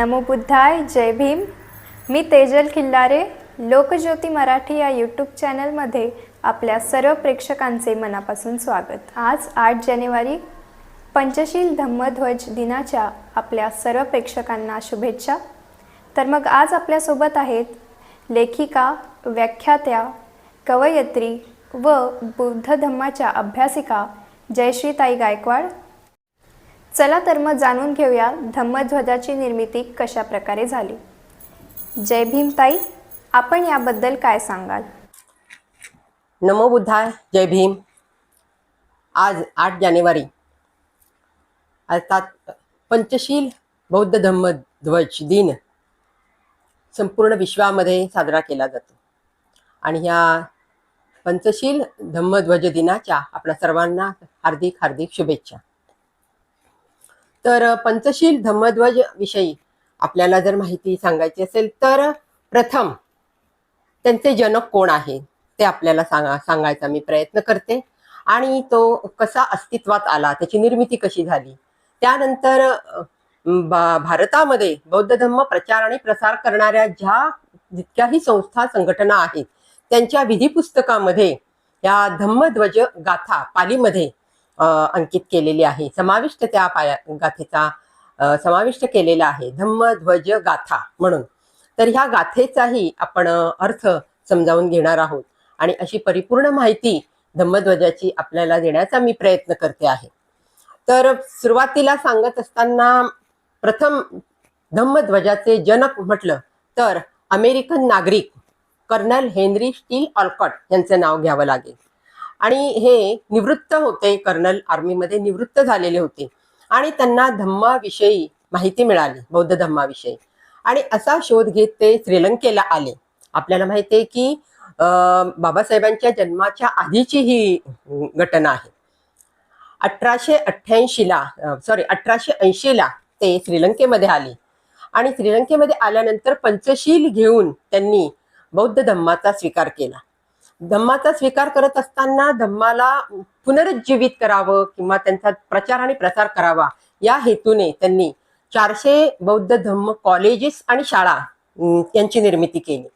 नमो बुद्धाय जय भीम. मी तेजल खिल्लारे लोकज्योती मराठी या यूट्यूब चॅनलमध्ये आपल्या सर्व प्रेक्षकांचे मनापासून स्वागत. आज आठ जानेवारी पंचशील धम्मध्वज दिनाच्या आपल्या सर्व प्रेक्षकांना शुभेच्छा. तर मग आज आपल्यासोबत आहेत लेखिका व्याख्यात्या कवयत्री व बुद्ध धम्माच्या अभ्यासिका जयश्रीताई गायकवाड. चला तर मग जाणून घेऊया धम्मध्वजाची निर्मिती कशा प्रकारे झाली. जय भीमताई आपण याबद्दल काय सांगाल? नमो बुद्धाय जय भीम. आज आठ जानेवारी. अर्थात पंचशील बौद्ध धम्मध्वज दिन संपूर्ण विश्वामध्ये साजरा केला जातो. आणि ह्या पंचशील धम्मध्वज दिनाच्या आपल्या सर्वांना हार्दिक हार्दिक शुभेच्छा. तर पंचशील धम्मध्वज विषयी आपल्याला जर माहिती सांगायची असेल तर प्रथम त्यांचे जनक कोण आहे ते आपल्याला सांगा सांगायचा मी प्रयत्न करते. आणि तो कसा अस्तित्वात आला त्याची निर्मिती कशी झाली? त्यानंतर भारतामध्ये बौद्ध धम्म प्रचार आणि प्रसार करणाऱ्या ज्या जितक्याही संस्था संघटना आहेत त्यांच्या विधी पुस्तकामध्ये या धम्मध्वज गाथा पालीमध्ये अंकित केलेली आहे. समाविष्ट त्या पाया गाथेचा समाविष्ट केलेला आहे. धम्मध्वज गाथा म्हणून. तर ह्या गाथेचाही आपण अर्थ समजावून घेणार आहोत. आणि अशी परिपूर्ण माहिती धम्मध्वजाची आपल्याला देण्याचा मी प्रयत्न करते आहे. तर सुरुवातीला सांगत असताना प्रथम धम्मध्वजाचे जनक म्हटलं तर अमेरिकन नागरिक कर्नल हेनरी स्टील ऑलकॉट यांचं नाव घ्यावं लागेल. आणि हे निवृत्त होते कर्नल आर्मीमध्ये निवृत्त झालेले होते. आणि त्यांना धम्माविषयी माहिती मिळाली बौद्ध धम्माविषयी. आणि असा शोध घेत ते श्रीलंकेला आले. आपल्याला माहिती आहे की अं, बाबासाहेबांच्या जन्माच्या आधीची ही घटना आहे. अठराशे अठ्ठ्याऐंशीला सॉरी अठराशे ऐंशीला ते श्रीलंकेमध्ये आले. आणि श्रीलंकेमध्ये आल्यानंतर पंचशील घेऊन त्यांनी बौद्ध धम्माचा स्वीकार केला. धम्माचा स्वीकार करत असताना धम्माला पुनरुज्जीवित करावं किंवा त्यांचा प्रचार आणि प्रसार करावा या हेतूने त्यांनी चारशे बौद्ध धम्म कॉलेजेस आणि शाळा यांची निर्मिती केली.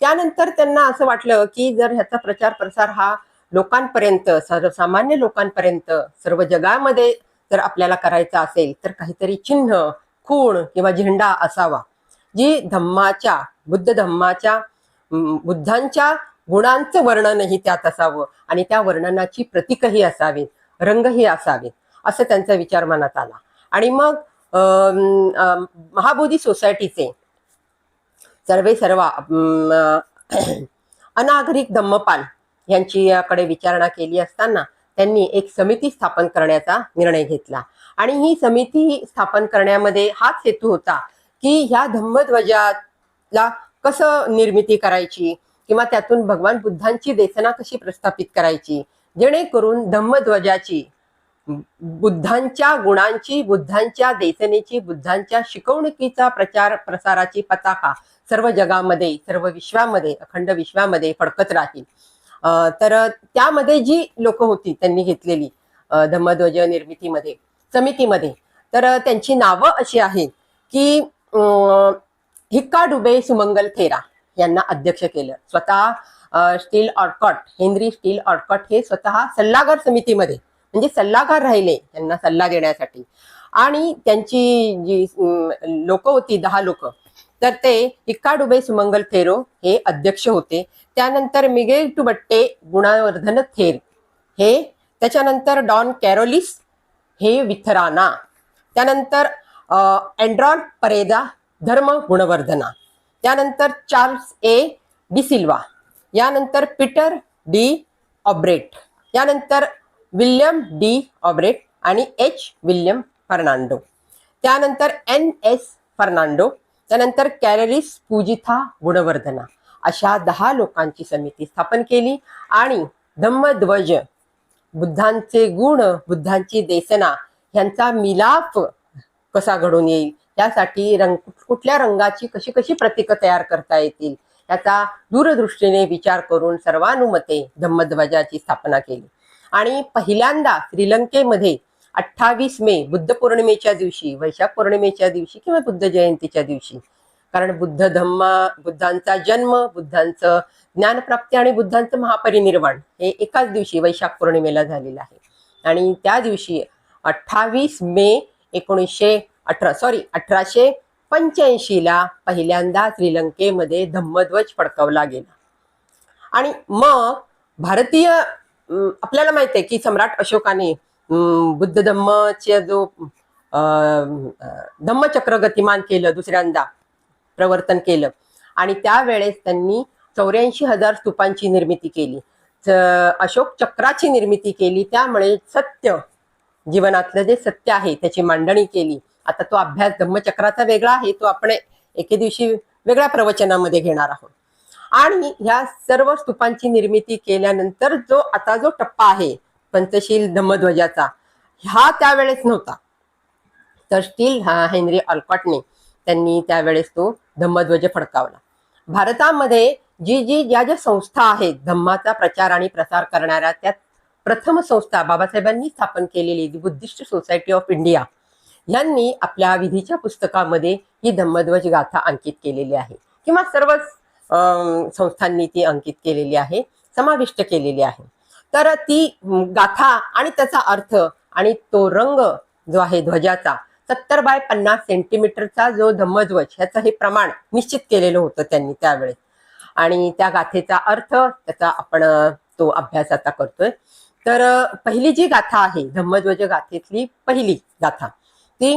त्यानंतर त्यांना असं वाटलं की जर ह्याचा प्रचार प्रसार हा लोकांपर्यंत सर्वसामान्य लोकांपर्यंत सर्व जगामध्ये जर आपल्याला करायचा असेल तर काहीतरी चिन्ह खूण किंवा झेंडा असावा जी धम्माच्या बुद्ध धम्माच्या बुद्धांच्या गुणांचं वर्णनही त्यात असावं आणि त्या वर्णनाची प्रतीकही असावी रंगही असावे असं त्यांचा विचार मनात आला. आणि मग अं, महाबोधी सोसायटीचे सर्वे सर्वा अं, अनागरिक धम्मपाल यांच्याकडे विचारणा केली असताना त्यांनी एक समिती स्थापन करण्याचा निर्णय घेतला. आणि ही समिती स्थापन करण्यामध्ये हाच हेतू होता की ह्या धम्मध्वजाला कसं निर्मिती करायची? किंवा त्यातून भगवान बुद्धांची देसना कशी प्रस्थापित करायची? जेणेकरून धम्मध्वजाची बुद्धांच्या गुणांची बुद्धांच्या देसनेची बुद्धांच्या शिकवणुकीचा प्रचार प्रसाराची पताका सर्व जगामध्ये सर्व विश्वामध्ये अखंड विश्वामध्ये फडकत राहील. अं, तर त्यामध्ये जी लोक होती त्यांनी घेतलेली धम्मध्वज निर्मितीमध्ये समितीमध्ये तर त्यांची नावं अशी आहेत की हिक्का डुबे सुमंगल थेरा. यांना अध्यक्ष केलं. स्वतः Steel Olcott Henry Steel Olcott हे स्वतः सल्लागार समितीमध्ये म्हणजे सल्लागार राहिले त्यांना सल्ला देण्यासाठी. आणि त्यांची जी लोक होती दहा लोक तर ते हिक्का डुबे सुमंगल थेरो हे अध्यक्ष होते. त्यानंतर मिगेल टुबट्टे गुणवर्धन थेर हे त्याच्यानंतर डॉन कॅरोलिस हे विथराना त्यानंतर अँड्रॉन परेदा धर्म गुणवर्धना. त्यानंतर चार्ल्स ए. डी. सिल्वा. यानंतर पीटर डी. ऑब्रेट. यानंतर विल्यम डी. ऑब्रेट आणि एच. विल्यम फर्नांडो. त्यानंतर एन. एस. फर्नांडो. त्यानंतर कॅलरीस पूजिथा गुणवर्धना. अशा दहा लोकांची समिती स्थापन केली आणि धम्मध्वज बुद्धांचे गुण बुद्धांची देसना ह्यांचा मिलाप कसा घडून येईल? त्यासाठी रंग कुठल्या रंगाची कशी कशी प्रतीकं तयार करता येतील याचा दूरदृष्टीने विचार करून सर्वानुमते धम्मध्वजाची स्थापना केली. आणि पहिल्यांदा श्रीलंकेमध्ये अठ्ठावीस मे बुद्ध पौर्णिमेच्या दिवशी वैशाख पौर्णिमेच्या दिवशी किंवा बुद्ध जयंतीच्या दिवशी. कारण बुद्ध धम्मा बुद्धांचा जन्म बुद्धांचं ज्ञानप्राप्ती आणि बुद्धांचं महापरिनिर्वाण हे एकाच दिवशी वैशाख पौर्णिमेला झालेलं आहे. आणि त्या दिवशी अठ्ठावीस मे एकोणीसशे अठरा सॉरी अठराशे पंच्याऐंशीला पहिल्यांदा श्रीलंकेमध्ये धम्मध्वज फडकवला गेला. आणि मग भारतीय आपल्याला माहिती आहे की सम्राट अशोकाने बुद्ध धम्मचे जो अं, धम्मचक्र गतिमान केलं दुसऱ्यांदा प्रवर्तन केलं. आणि त्यावेळेस त्यांनी चौऱ्याऐंशी हजार स्तूपांची निर्मिती केली. अशोक चक्राची निर्मिती केली त्यामुळे सत्य जीवनातलं जे सत्य आहे त्याची मांडणी केली. आता तो अभ्यास धम्मचक्राचा वेगळा आहे तो आपण एके दिवशी वेगळ्या प्रवचनामध्ये घेणार आहोत. आणि ह्या सर्व स्तूपांची निर्मिती केल्यानंतर जो आता जो टप्पा आहे पंचशील धम्मध्वजाचा हा त्यावेळेस नव्हता. तर स्टील हा हेनरी ऑल्कॉटने त्यांनी त्यावेळेस तो धम्मध्वज फडकावला. भारतामध्ये जी जी ज्या ज्या संस्था आहेत धम्माचा प्रचार आणि प्रसार करणाऱ्या त्यात प्रथम संस्था बाबासाहेबांनी स्थापन केलेली बुद्धिस्ट सोसायटी ऑफ इंडिया यांनी आपल्या विधीच्या पुस्तकामध्ये ही धम्मध्वज गाथा अंकित केलेली आहे. किंवा सर्वच अं, संस्थांनी ती अंकित केलेली आहे समाविष्ट केलेली आहे. तर ती गाथा आणि त्याचा अर्थ आणि तो रंग जो आहे ध्वजाचा सत्तर बाय पन्नास सेंटीमीटरचा जो धम्मध्वज ह्याचं हे प्रमाण निश्चित केलेलं होतं त्यांनी त्यावेळेस. आणि त्या गाथेचा अर्थ त्याचा आपण तो अभ्यास आता करतोय. तर पहिली जी गाथा आहे धम्मध्वज गाथेतली पहिली गाथा ती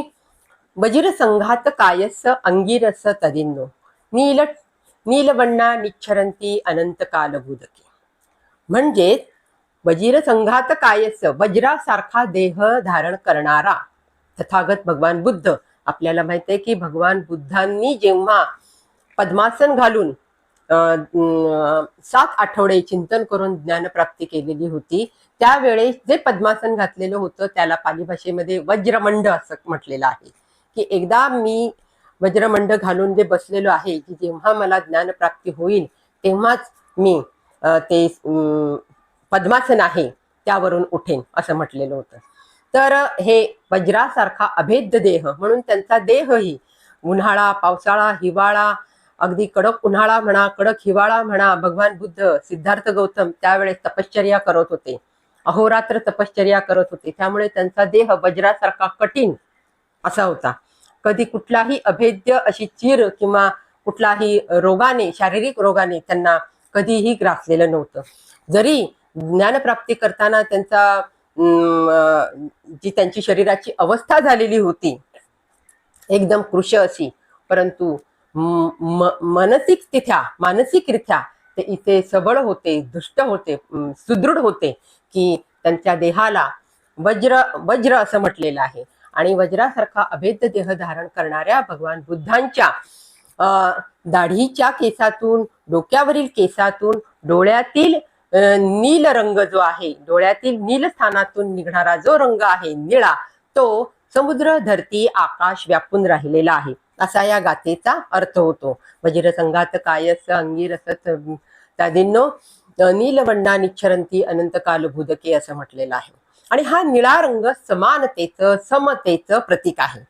वजीर संघात कायस अंगिरस तदिन्नो. नील नीलवण्णा निच्छरंती अनंत कालभूदके म्हणजेच वजीरसंघात कायस वज्रासारखा देह धारण करणारा. तथागत भगवान बुद्ध आपल्याला माहीत आहे की भगवान बुद्धांनी जेव्हा पद्मासन घालून सात आठवडे चिंतन करून ज्ञानप्राप्ती केलेली होती. त्यावेळेस जे पद्मासन घातलेलं होतं त्याला पाली भाषेमध्ये वज्रमंड असं म्हटलेलं आहे. की एकदा मी वज्रमंड घालून जे बसलेलो आहे की जेव्हा मला ज्ञानप्राप्ती होईल तेव्हाच मी ते अं, पद्मासन आहे त्यावरून उठेन असं म्हटलेलं होतं. तर हे वज्रासारखा अभेद्य देह म्हणून त्यांचा देहही उन्हाळा पावसाळा हिवाळा अगदी कडक उन्हाळा म्हणा कडक हिवाळा म्हणा भगवान बुद्ध सिद्धार्थ गौतम त्यावेळेस तपश्चर्या करत होते. अहोरात्र तपश्चर्या करत होते. त्यामुळे त्यांचा देह वज्रासारखा कठीण असा होता. कधी कुठलाही अभेद्य अशी चीर किंवा कुठलाही रोगाने शारीरिक रोगाने त्यांना कधीही ग्रासलेलं नव्हतं. जरी ज्ञानप्राप्ती करताना त्यांचा अं, जी त्यांची शरीराची अवस्था झालेली होती एकदम कृश अशी परंतु म- मानसिक तिथ्या मानसिकरित्या ते इथे सबळ होते दुष्ट होते सुदृढ होते की त्यांच्या देहाला वज्र वज्र असं म्हटलेलं आहे. आणि वज्रासारखा अभेद्य देह धारण करणाऱ्या भगवान बुद्धांच्या दाढीच्या केसातून डोक्यावरील केसातून डोळ्यातील नील रंग जो आहे डोळ्यातील नील स्थानातून निघणारा जो रंग आहे निळा तो समुद्र धरती आकाश व्यापून राहिलेला आहे. असा या गाथेचा अर्थ होतो. वज्रसंघात कायस अंगीरसत तादिन्नो नीलवंडा निच्छरंती अनंत कालभूदके असं म्हटलेलं आहे. आणि हा निळा रंग समानतेचं समतेचं प्रतीक आहे.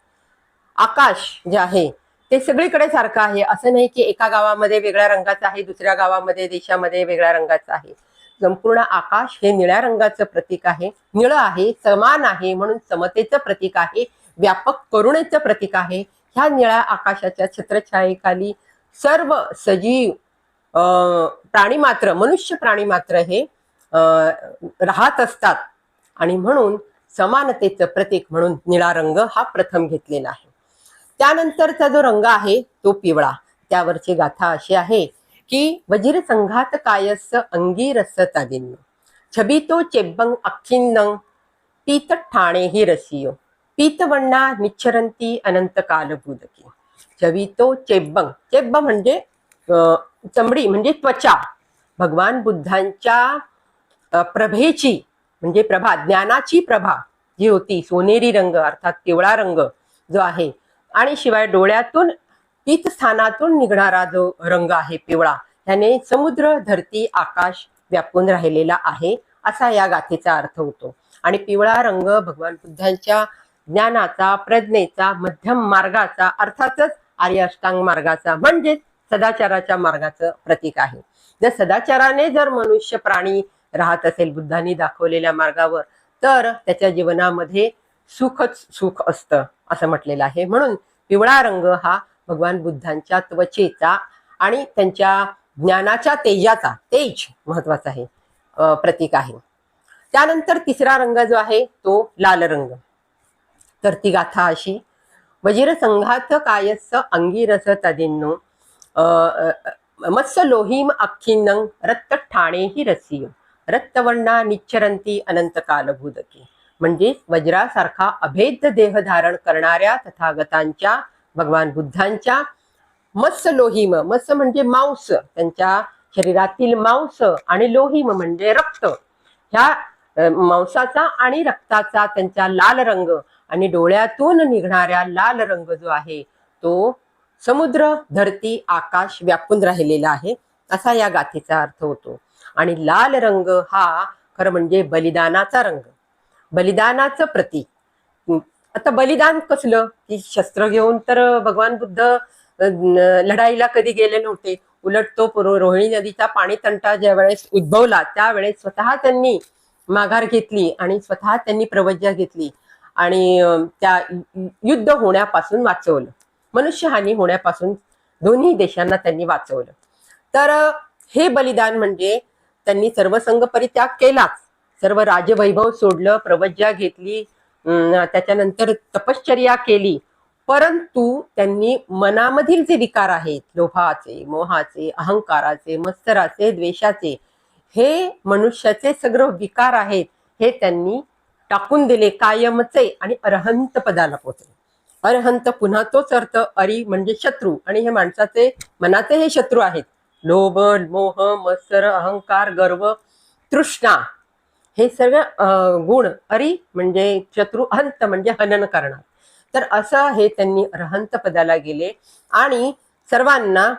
आकाश जे आहे ते सगळीकडे सारखं आहे. असं नाही की एका गावामध्ये वेगळ्या रंगाचं आहे दुसऱ्या गावामध्ये देशामध्ये वेगळ्या रंगाचं आहे. संपूर्ण आकाश हे निळ्या रंगाचं प्रतीक आहे. निळं आहे समान आहे म्हणून समतेचं प्रतीक आहे. व्यापक करुणेचं प्रतीक आहे. ह्या निळ्या आकाशाच्या छत्रछायेखाली सर्व सजीव प्राणी मात्र मनुष्य प्राणी मात्र हे राहत असतात. आणि म्हणून समानतेचं प्रतीक म्हणून निळा रंग हा प्रथम घेतलेला आहे. त्यानंतरचा जो रंग आहे तो पिवळा. त्यावरची गाथा अशी आहे की वजीर संघात कायस अंगी तादिन्न. छबितो चेब्बंग अख्खिन्न पीत ठाणे ही रसियो. पीतवण्णा निच्छरंती अनंत कालभूदकी छवितो चेब्बंग चेब्ब म्हणजे चमडी म्हणजे त्वचा। भगवान बुद्धांच्या प्रभेची म्हणजे प्रभा ज्ञानाची प्रभा जी होती सोनेरी रंग अर्थात पिवळा रंग जो आहे आणि शिवाय डोळ्यातून पीत स्थानातून निघणारा जो रंग आहे पिवळा त्याने समुद्र धरती आकाश व्यापून राहिलेला आहे असा या गाथेचा अर्थ होतो. आणि पिवळा रंग भगवान बुद्धांच्या ज्ञानाचा प्रज्ञेचा मध्यम मार्गाचा अर्थातच आर्य अष्टांग मार्गाचा म्हणजेच सदाचाराच्या मार्गाचं प्रतीक आहे. जर सदाचाराने जर मनुष्य प्राणी राहत असेल बुद्धांनी दाखवलेल्या मार्गावर तर त्याच्या जीवनामध्ये सुखच सुख असतं असं म्हटलेलं आहे. म्हणून पिवळा रंग हा भगवान बुद्धांच्या त्वचेचा आणि त्यांच्या ज्ञानाच्या तेजाचा तेज महत्त्वाचा आहे प्रतीक आहे. त्यानंतर तिसरा रंग जो आहे तो लाल रंग. तर ती गाथा अशी. वजीर संघात कायस्स अंगीरस तदिन्नो मत्स्य लोहिम अखिन्नं रक्त ठाणे ही रसिय। रक्तवर्णा निच्चरंती अनंत कालभूदकी म्हणजे वज्रासारखा अभेद्य देह धारण करणाऱ्या तथागतांच्या भगवान बुद्धांच्या मत्स्य लोहिम मत्स्य म्हणजे मांस त्यांच्या शरीरातील मांस आणि लोहिम म्हणजे रक्त. ह्या मांसाचा आणि रक्ताचा त्यांच्या लाल रंग आणि डोळ्यातून निघणाऱ्या लाल रंग जो आहे तो समुद्र धरती आकाश व्यापून राहिलेला आहे असा या गाथेचा अर्थ होतो. आणि लाल रंग हा खरं म्हणजे बलिदानाचा रंग. बलिदानाचं प्रतीक. आता बलिदान कसलं? की शस्त्र घेऊन तर भगवान बुद्ध लढाईला कधी गेले नव्हते. उलट तो रोहिणी नदीचा पाणी तंटा ज्या वेळेस उद्भवला त्यावेळेस स्वतः त्यांनी माघार घेतली आणि स्वतः त्यांनी प्रवज्जा घेतली. आणि त्या युद्ध होण्यापासून वाचवलं. मनुष्यहानी होण्यापासून दोन्ही देशांना त्यांनी वाचवलं. तर हे बलिदान म्हणजे त्यांनी सर्वसंग परित्याग केलाच. सर्व राजवैभव सोडलं प्रवज्जा घेतली त्याच्यानंतर तपश्चर्या केली. परंतु त्यांनी मनामधील जे विकार आहेत लोभाचे मोहाचे अहंकाराचे मत्सराचे द्वेषाचे हे मनुष्याचे सगळं विकार आहेत हे त्यांनी टाकून दिले कायमचे आणि अरहंत पदाला पोचले. अरहंत पुन्हा तोच अर्थ अरी म्हणजे शत्रू. आणि हे माणसाचे मनाचे हे शत्रू आहेत. लोभ मोह मत्सर अहंकार गर्व तृष्णा हे सगळं गुण अरी म्हणजे शत्रू हंत म्हणजे हनन करणार. तर असं हे त्यांनी अरहंत पदाला गेले आणि सर्वांना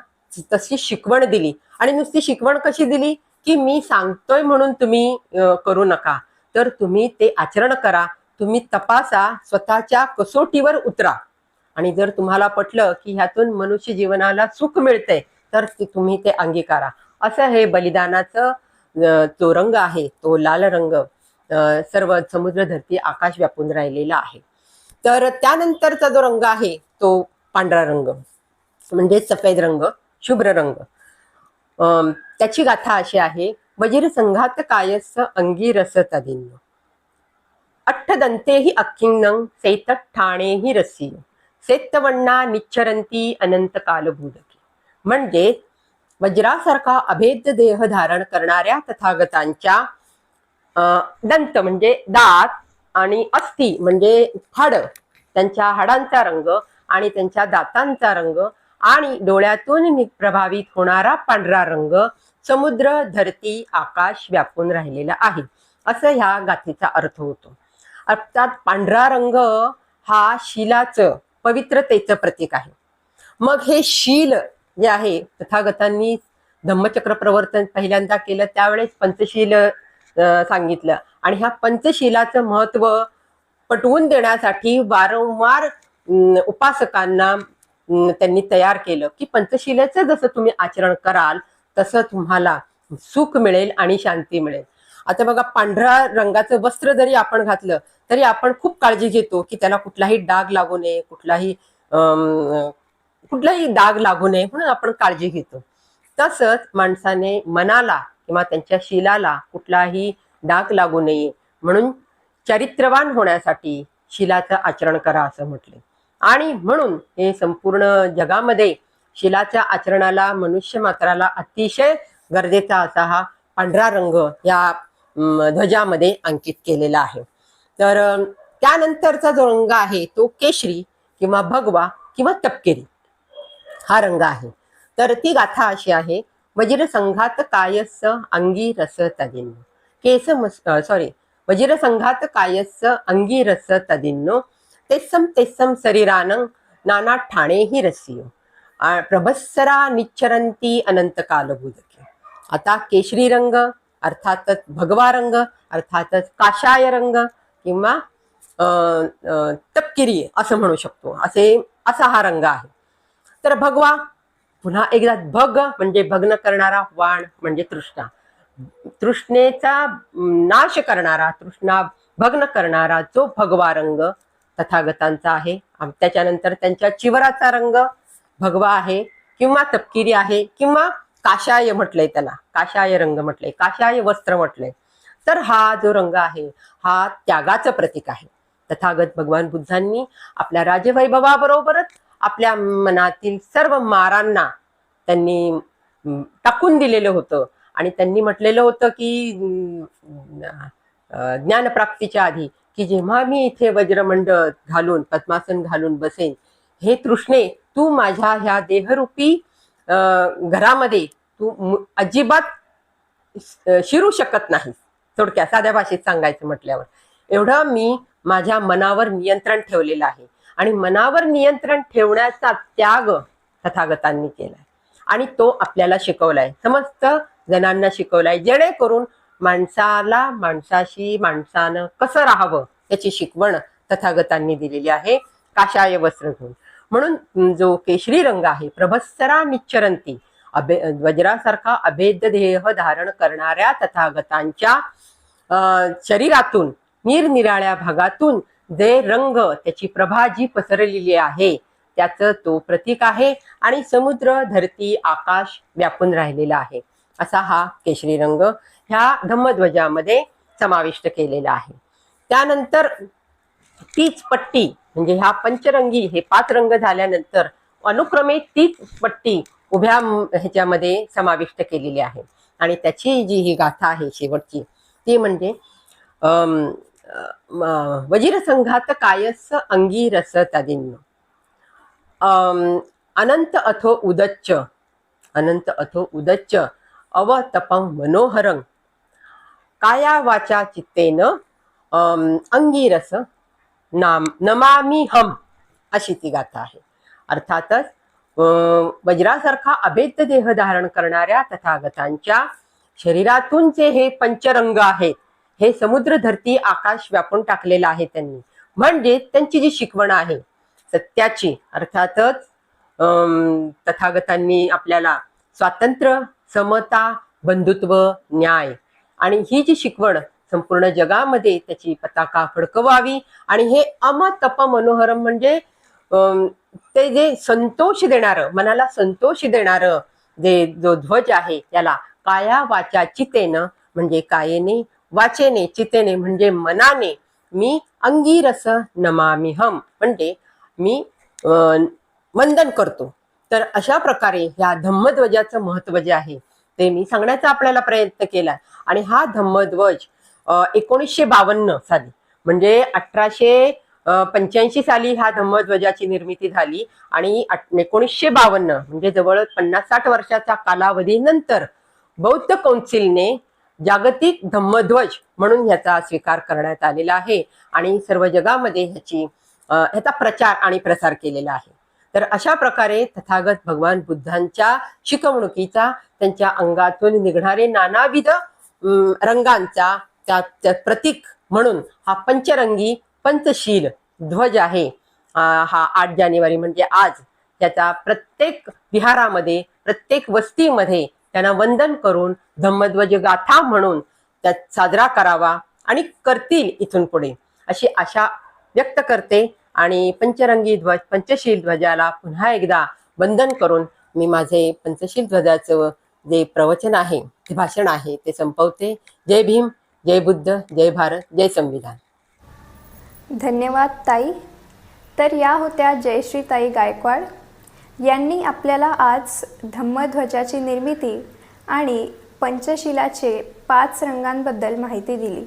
तशी शिकवण दिली. आणि नुसती शिकवण कशी दिली? की मी सांगतोय म्हणून तुम्ही करू नका. तर तुम्ही ते आचरण करा. तुम्ही तपासा स्वतःच्या कसोटीवर उतरा. आणि जर तुम्हाला पटलं की ह्यातून मनुष्य जीवनाला सुख मिळतंय तर तुम्ही ते अंगीकारा. असं हे बलिदानाचं जो रंग आहे तो लाल रंग सर्व समुद्र धरती आकाश व्यापून राहिलेला आहे. तर त्यानंतरचा जो रंग आहे तो पांढरा रंग म्हणजे सफेद रंग शुभ्र रंग. अं, त्याची गाथा अशी आहे वजीर संघात कायस अंगीरस तदिन्न अठ्ठदंतेही अख्खिंनं सेत ठाणेही रसी सेत्तवण्णा निच्छरंती अनंत कालभूदकी म्हणजे वज्रासारखा अभेद्य देह धारण करणाऱ्या तथागतांच्या अं, दंत म्हणजे दात आणि अस्थि म्हणजे हाड त्यांच्या हाडांचा रंग आणि त्यांच्या दातांचा रंग आणि डोळ्यातून प्रभावित होणारा पांढरा रंग समुद्र धरती आकाश व्यापून राहिलेला आहे. असं ह्या गाथेचा अर्थ होतो. अर्थात पांढरा रंग हा शिलाचं पवित्रतेचं प्रतीक आहे. मग हे शील जे आहे तथागतांनी धम्मचक्र प्रवर्तन पहिल्यांदा केलं त्यावेळेस पंचशील सांगितलं. आणि ह्या पंचशिलाचं महत्त्व पटवून देण्यासाठी वारंवार उपासकांना त्यांनी तयार केलं की पंचशिलेचं जसं तुम्ही आचरण कराल तसं तुम्हाला सुख मिळेल आणि शांती मिळेल. आता बघा पांढऱ्या रंगाचं वस्त्र जरी आपण घातलं तरी आपण खूप काळजी घेतो की त्याला कुठलाही डाग लागू नये कुठलाही अं, कुठलाही डाग लागू नये म्हणून आपण काळजी घेतो. तसंच माणसाने मनाला किंवा त्यांच्या शिलाला कुठलाही डाग लागू नये म्हणून चरित्रवान होण्यासाठी शिलाचं आचरण करा असं म्हटले. आणि म्हणून हे संपूर्ण जगामध्ये शिलाच्या आचरणाला मनुष्य मात्राला अतिशय गरजेचा असा हा पांढरा रंग या ध्वजामध्ये अंकित केलेला आहे. तर त्यानंतरचा जो रंग आहे तो केशरी किंवा भगवा किंवा तपकेरी हा रंग आहे. तर ती गाथा अशी आहे वजीर संघात कायस्स अंगी रस तदिन्न केस सॉरी वजीर संघात कायस्स अंगी रस तदिन्नो तेस्सम तेस्सम शरीरानं नाना ठाणे ही रसियो. प्रभस्सरा निच्छरंती अनंत कालभूदके आता केशरी रंग अर्थातच भगवा रंग अर्थातच काशाय रंग किंवा तपकिरी असं म्हणू शकतो. असे असा हा रंग आहे. तर भगवा पुन्हा एकदा भग म्हणजे भग्न करणारा वाण म्हणजे तृष्णा. तृष्णेचा नाश करणारा तृष्णा भग्न करणारा जो भगवा रंग तथागतांचा आहे त्याच्यानंतर त्यांच्या चिवराचा रंग भगवा आहे किंवा तपकिरी आहे किंवा काशाय म्हटलंय त्याला काशाय रंग म्हटलंय काशाय वस्त्र म्हटलंय तर हा जो रंग आहे हा त्यागाचं प्रतीक आहे. तथागत भगवान बुद्धांनी आपल्या राजवैभवाबरोबरच आपल्या मनातील सर्व मारांना त्यांनी टाकून दिलेलं होतं. आणि त्यांनी म्हटलेलं होतं की ज्ञानप्राप्तीच्या आधी की जेव्हा मी इथे वज्रमंड घालून पद्मासन घालून बसेन हे तृष्णे तू माझ्या ह्या देहरूपी अं, घरामध्ये तू अजिबात शिरू शकत नाही थोडक्यात साध्या भाषेत सांगायचं म्हटल्यावर. एवढं मी माझ्या मनावर नियंत्रण ठेवलेलं आहे. आणि मनावर नियंत्रण ठेवण्याचा त्याग तथागतांनी केलाय. आणि तो आपल्याला शिकवलाय. समस्त जणांना शिकवलाय. जेणेकरून माणसाला माणसाशी माणसानं कसं राहावं त्याची शिकवण तथागतांनी दिलेली आहे. काशाय वस्त्र घेऊन. म्हणून जो केशरी रंग आहे प्रभस्सरा निच्चरंती. अभे वज्रासारखा अभेद देह धारण करणाऱ्या तथागतांच्या शरीरातून निरनिराळ्या भागातून जे रंग त्याची प्रभा जी पसरलेली आहे त्याचं तो प्रतीक आहे आणि समुद्र धरती आकाश व्यापून राहिलेला आहे. असा हा केशरी रंग ह्या धम्मध्वजामध्ये समाविष्ट केलेला आहे. त्यानंतर तीच पट्टी म्हणजे ह्या पंचरंगी हे पाच रंग झाल्यानंतर अनुक्रमे तीच पट्टी उभ्या ह्याच्यामध्ये समाविष्ट केलेली आहे. आणि त्याची जी ही गाथा आहे शेवटची ती म्हणजे वजीरसंघात कायस्स अंगी रस तदिन्न अनंत अथो उदच्च अनंत अथो उदच्च अवतपं मनोहरं. काया वाचा चित्तेन अंगीरस नाम नमामी हम अशी ती गाथा आहे. अर्थातच वज्रासारखा अभेद्य देह धारण करणाऱ्या तथागतांच्या शरीरातून जे हे पंचरंग आहेत हे समुद्र धरती आकाश व्यापून टाकलेलं आहे त्यांनी. म्हणजे त्यांची जी शिकवण आहे सत्याची. अर्थातच अं, तथागतांनी आपल्याला स्वातंत्र्य समता बंधुत्व न्याय आणि ही जी शिकवण संपूर्ण जगामध्ये त्याची पताका फडकवावी. आणि हे अमतप मनोहरम म्हणजे अं, ते जे संतोष देणारं मनाला संतोष देणारं जे जो ध्वज आहे त्याला काया वाचा चितेनं म्हणजे कायेने वाचेने चितेने म्हणजे मनाने. मी अंगीरस नमामी हम म्हणजे मी अं, वंदन करतो. तर अशा प्रकारे ह्या धम्मध्वजाचं महत्त्व जे आहे ते मी सांगण्याचा आपल्याला प्रयत्न केला आणि हा धम्मध्वज एकोणीसशे बावन्न साली. म्हणजे अठराशे पंच्याऐंशी साली ह्या धम्मध्वजाची निर्मिती झाली आणि एकोणीसशे बावन्न म्हणजे जवळ पन्नास साठ वर्षाच्या कालावधीनंतर बौद्ध कौन्सिलने जागतिक धम्मध्वज म्हणून ह्याचा स्वीकार करण्यात आलेला आहे आणि सर्व जगामध्ये ह्याची ह्याचा प्रचार आणि प्रसार केलेला आहे. तर अशा प्रकारे तथागत भगवान बुद्धांच्या शिकवणुकीचा त्यांच्या अंगातून निघणारे नानाविध रंगांचा त्या त्या प्रतीक म्हणून हा पंचरंगी पंचशील ध्वज आहे. हा आठ जानेवारी म्हणजे आज त्याचा प्रत्येक विहारामध्ये प्रत्येक वस्तीमध्ये त्यांना वंदन करून धम्मध्वज गाथा म्हणून त्यात साजरा करावा आणि करतील इथून पुढे. अशी आशा व्यक्त करते आणि पंचरंगी ध्वज पंचशील ध्वजाला पुन्हा एकदा वंदन करून मी माझे पंचशील ध्वजाचं जे प्रवचन आहे ते भाषण आहे ते संपवते. जय भीम. जय बुद्ध जय भारत जय संविधान. धन्यवाद ताई. तर या होत्या जयश्री ताई गायकवाड. यांनी आपल्याला आज धम्मध्वजाची निर्मिती आणि पंचशिलाचे पाच रंगांबद्दल माहिती दिली.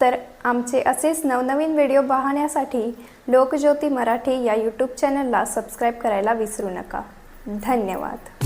तर आमचे असेच नवनवीन व्हिडिओ पाहण्यासाठी लोकज्योती मराठी या यूट्यूब चॅनलला सबस्क्राईब करायला विसरू नका. धन्यवाद.